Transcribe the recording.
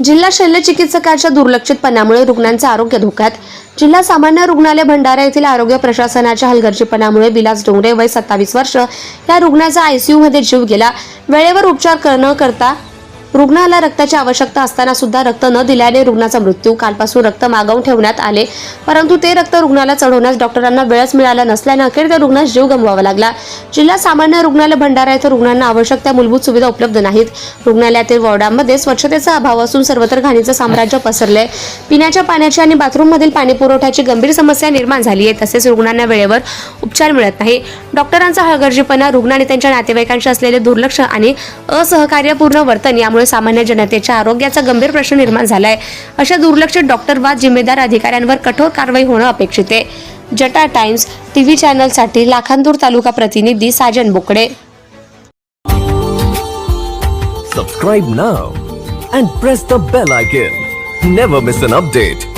जिल्हा शल्य चिकित्सकाच्या दुर्लक्षितपणामुळे रुग्णांचे आरोग्य धोक्यात. जिल्हा सामान्य रुग्णालय भंडारा येथील आरोग्य प्रशासनाच्या हलगर्जीपणामुळे विलास डोंगरे वय सत्तावीस वर्ष या रुग्णाचा आयसीयू मध्ये जीव गेला. वेळेवर उपचार न करता रुग्णाला रक्ताची आवश्यकता असताना सुद्धा रक्त न दिल्याने रुग्णाचा मृत्यू. कालपासून रक्त मागवून ठेवण्यात आले. परंतु ते रक्त रुग्णाला चढवण्यास डॉक्टरांना वेळच मिळाला नसल्याने अखेर त्या रुग्णास जीव गमवावा लागला. जिल्हा सामान्य रुग्णालय भंडारा येथे रुग्णांना आवश्यक त्या मूलभूत सुविधा उपलब्ध नाहीत. रुग्णालयातील वॉर्डांमध्ये स्वच्छतेचा अभाव असून सर्वत्र घाणीचं साम्राज्य पसरलंय. पिण्याच्या पाण्याची आणि बाथरूममधील पाणी पुरवठ्याची गंभीर समस्या निर्माण झाली आहे. तसेच रुग्णांना वेळेवर उपचार मिळत नाही. डॉक्टरांचा हळगर्जीपणा रुग्ण आणि त्यांच्या नातेवाईकांशी असलेले दुर्लक्ष आणि असहकार्यपूर्ण वर्तन यामुळे सामान्य जनतेच्या आरोग्याचा गंभीर प्रश्न निर्माण झालाय अशा दुर्लक्षित डॉक्टर वा जिम्मेदार अधिकाऱ्यांवर कठोर कारवाई होणं अपेक्षित आहे जटा टाइम्स टीव्ही चॅनलसाठी लाखांदूर तालुका प्रतिनिधी Sajan Bokade Subscribe now and press the bell icon. Never miss an update.